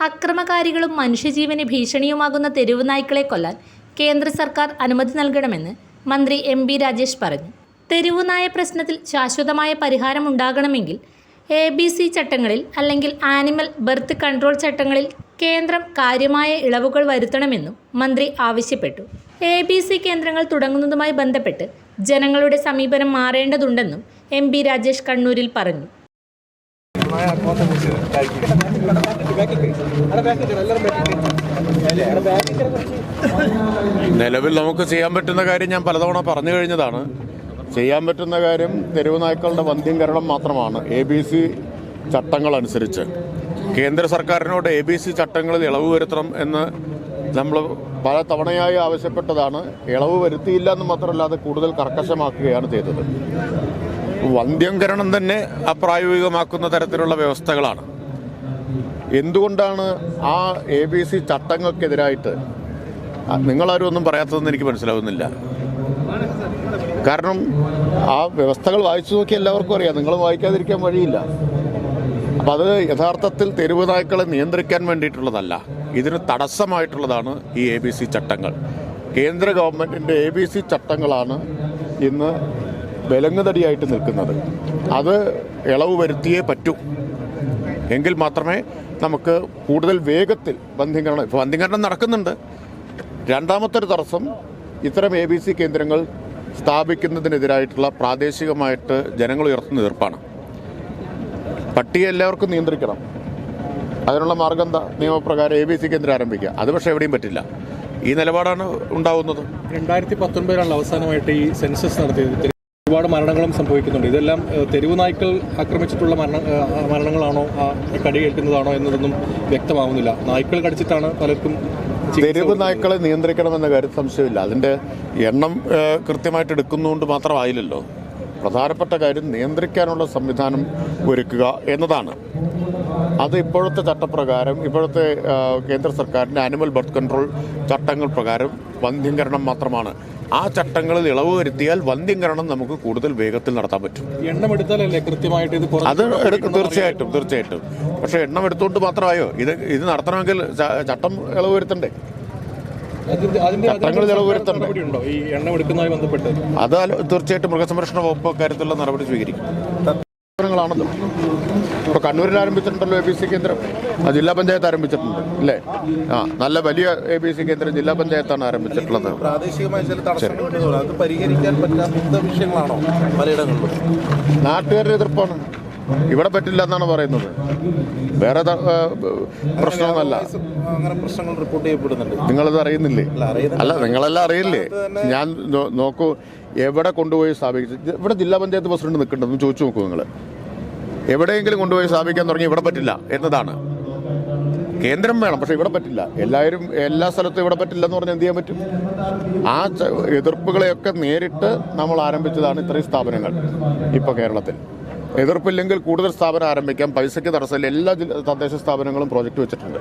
അക്രമകാരികളും മനുഷ്യജീവന് ഭീഷണിയുമാകുന്ന തെരുവ് നായ്ക്കളെ കൊല്ലാൻ കേന്ദ്ര സർക്കാർ അനുമതി നൽകണമെന്ന് മന്ത്രി എം ബി രാജേഷ് പറഞ്ഞു. തെരുവു നായ പ്രശ്നത്തിൽ ശാശ്വതമായ പരിഹാരം ഉണ്ടാകണമെങ്കിൽ എ ബി സി ചട്ടങ്ങളിൽ അല്ലെങ്കിൽ ആനിമൽ ബർത്ത് കൺട്രോൾ ചട്ടങ്ങളിൽ കേന്ദ്രം കാര്യമായ ഇളവുകൾ വരുത്തണമെന്നും മന്ത്രി ആവശ്യപ്പെട്ടു. എ ബി സി കേന്ദ്രങ്ങൾ തുടങ്ങുന്നതുമായി ബന്ധപ്പെട്ട് ജനങ്ങളുടെ സമീപനം മാറേണ്ടതുണ്ടെന്നും എം ബി രാജേഷ് കണ്ണൂരിൽ പറഞ്ഞു. നിലവിൽ നമുക്ക് ചെയ്യാൻ പറ്റുന്ന കാര്യം ഞാൻ പലതവണ പറഞ്ഞു കഴിഞ്ഞതാണ്. ചെയ്യാൻ പറ്റുന്ന കാര്യം തെരുവ് നായ്ക്കളുടെ വന്ധ്യംകരണം മാത്രമാണ്. എ ബി സി ചട്ടങ്ങൾ അനുസരിച്ച്. കേന്ദ്ര സർക്കാരിനോട് എ ബി സി ചട്ടങ്ങളിൽ ഇളവ് വരുത്തണം എന്ന് നമ്മൾ പല തവണയായി ആവശ്യപ്പെട്ടതാണ്. ഇളവ് വരുത്തിയില്ല എന്ന് മാത്രമല്ല അത് കൂടുതൽ കർക്കശമാക്കുകയാണ് ചെയ്തത്. വന്ധ്യംകരണം തന്നെ അപ്രായോഗികമാക്കുന്ന തരത്തിലുള്ള വ്യവസ്ഥകളാണ്. എന്തുകൊണ്ടാണ് ആ എ ബി സി ചട്ടങ്ങൾക്കെതിരായിട്ട്? നിങ്ങളാരും ഒന്നും പറയാത്തതെന്ന് എനിക്ക് മനസ്സിലാവുന്നില്ല. കാരണം ആ വ്യവസ്ഥകൾ വായിച്ചു നോക്കി എല്ലാവർക്കും അറിയാം. നിങ്ങൾ വായിക്കാതിരിക്കാൻ വഴിയില്ല. അപ്പം അത് യഥാർത്ഥത്തിൽ തെരുവ് നായ്ക്കളെ നിയന്ത്രിക്കാൻ വേണ്ടിയിട്ടുള്ളതല്ല. ഇതിന് തടസ്സമായിട്ടുള്ളതാണ് ഈ എ ബി സി ചട്ടങ്ങൾ. കേന്ദ്ര ഗവൺമെന്റിന്റെ എ ബി സി ചട്ടങ്ങളാണ് ഇന്ന് വിലങ്ങുതടിയായിട്ട് നിൽക്കുന്നത്. അത് ഇളവ് വരുത്തിയേ പറ്റൂ. എങ്കിൽ മാത്രമേ നമുക്ക് കൂടുതൽ വേഗത്തിൽ ബന്ധീകരണം ഇപ്പോൾ ബന്ധീകരണം നടക്കുന്നുണ്ട്. രണ്ടാമത്തെ തടസ്സം ഇത്തരം എ ബി സി കേന്ദ്രങ്ങൾ സ്ഥാപിക്കുന്നതിനെതിരായിട്ടുള്ള പ്രാദേശികമായിട്ട് ജനങ്ങൾ ഉയർത്തുന്ന എതിർപ്പാണ്. പട്ടിയെ എല്ലാവർക്കും നിയന്ത്രിക്കണം. അതിനുള്ള മാർഗം എന്താ? നിയമപ്രകാരം എ ബി സി കേന്ദ്രം ആരംഭിക്കുക? അത് പക്ഷേ എവിടെയും പറ്റില്ല. ഈ നിലപാടാണ് ഉണ്ടാവുന്നത്. രണ്ടായിരത്തി പത്തൊൻപതിലാണ് അവസാനമായിട്ട് ഈ സെൻസസ് നടത്തിയത്. ഒരുപാട് മരണങ്ങളും സംഭവിക്കുന്നുണ്ട്. ഇതെല്ലാം തെരുവ് നായ്ക്കൾ ആക്രമിച്ചിട്ടുള്ള മരണ മരണങ്ങളാണോ കടികേൽക്കുന്നതാണോ കടിയേൽക്കുന്നതാണോ എന്നതൊന്നും വ്യക്തമാവുന്നില്ല. നായ്ക്കൾ കടിച്ചിട്ടാണ് പലർക്കും തെരുവ് നായ്ക്കളെ നിയന്ത്രിക്കണമെന്ന കാര്യം സംശയമില്ല. അതിന്റെ എണ്ണം കൃത്യമായിട്ട് എടുക്കുന്നതുകൊണ്ട് മാത്രമായില്ലല്ലോ. പ്രധാനപ്പെട്ട കാര്യം നിയന്ത്രിക്കാനുള്ള സംവിധാനം ഒരുക്കുക എന്നതാണ്. അത് ഇപ്പോഴത്തെ ചട്ടപ്രകാരം ഇപ്പോഴത്തെ കേന്ദ്ര സർക്കാരിന്റെ ആനിമൽ ബർത്ത് കൺട്രോൾ ചട്ടങ്ങൾ പ്രകാരം വന്ധ്യംകരണം മാത്രമാണ്. ആ ചട്ടങ്ങളിൽ ഇളവ് വരുത്തിയാൽ വന്ധ്യംകരണം നമുക്ക് കൂടുതൽ വേഗത്തിൽ നടത്താൻ പറ്റും. എണ്ണം എടുത്താലല്ലേ കൃത്യമായിട്ട് ഇത് അത് എടുക്കും തീർച്ചയായിട്ടും തീർച്ചയായിട്ടും. പക്ഷേ എണ്ണം എടുത്തുകൊണ്ട് മാത്രമായോ? ഇത് ഇത് നടത്തണമെങ്കിൽ ചട്ടം ഇളവ് വരുത്തണ്ടേ? അതിന്റെ അതിന്റെ ചട്ടങ്ങളിൽ ഇളവ് വരുത്തണ്ടേ? നടപടിയുണ്ടോ ഈ എണ്ണം എടുക്കുന്നതുമായി ബന്ധപ്പെട്ട്? അത് തീർച്ചയായിട്ടും മൃഗസംരക്ഷണ വകുപ്പ് കാര്യത്തിലുള്ള നടപടി സ്വീകരിക്കും. ാണല്ലോ ഇപ്പൊ കണ്ണൂരിൽ ആരംഭിച്ചിട്ടുണ്ടല്ലോ എ ബി സി കേന്ദ്രം. ആ ജില്ലാ പഞ്ചായത്ത് ആരംഭിച്ചിട്ടുണ്ട് അല്ലേ? ആ നല്ല വലിയ എ ബി സി കേന്ദ്രം ജില്ലാ പഞ്ചായത്താണ് ആരംഭിച്ചിട്ടുള്ളത്. പ്രാദേശികമായ ചില തടസ്സങ്ങൾ. അത് പരിഹരിക്കാൻ പറ്റാത്ത വിഷയങ്ങളാണോ പലയിടങ്ങളിലും? നാട്ടുകാരുടെ എതിർപ്പാണ്. ഇവിടെ പറ്റില്ല എന്നാണ് പറയുന്നത്. വേറെ പ്രശ്നമൊന്നുമല്ല. പ്രശ്നങ്ങൾ റിപ്പോർട്ട് ചെയ്യപ്പെടുന്നുണ്ട്. നിങ്ങളത് അറിയുന്നില്ലേ. അല്ല നിങ്ങളെല്ലാം അറിയില്ലേ? ഞാൻ നോക്കൂ എവിടെ കൊണ്ടുപോയി സ്ഥാപിച്ചു ഇവിടെ ജില്ലാ പഞ്ചായത്ത് പ്രസിഡന്റ് നിൽക്കണ്ടെന്ന് ചോദിച്ചു നോക്കൂ നിങ്ങൾ എവിടെയെങ്കിലും കൊണ്ടുപോയി സ്ഥാപിക്കാൻ തുടങ്ങി ഇവിടെ പറ്റില്ല എന്നതാണ്. കേന്ദ്രം വേണം പക്ഷെ ഇവിടെ പറ്റില്ല. എല്ലാവരും എല്ലാ സ്ഥലത്തും ഇവിടെ പറ്റില്ല എന്ന് പറഞ്ഞാൽ എന്ത് ചെയ്യാൻ പറ്റും? ആ എതിർപ്പുകളെയൊക്കെ നേരിട്ട് നമ്മൾ ആരംഭിച്ചതാണ് ഇത്രയും സ്ഥാപനങ്ങൾ ഇപ്പോൾ കേരളത്തിൽ. എതിർപ്പില്ലെങ്കിൽ കൂടുതൽ സ്ഥാപനം ആരംഭിക്കാം. പൈസയ്ക്ക് തടസ്സമില്ല. എല്ലാ തദ്ദേശ സ്ഥാപനങ്ങളും പ്രോജക്റ്റ് വെച്ചിട്ടുണ്ട്.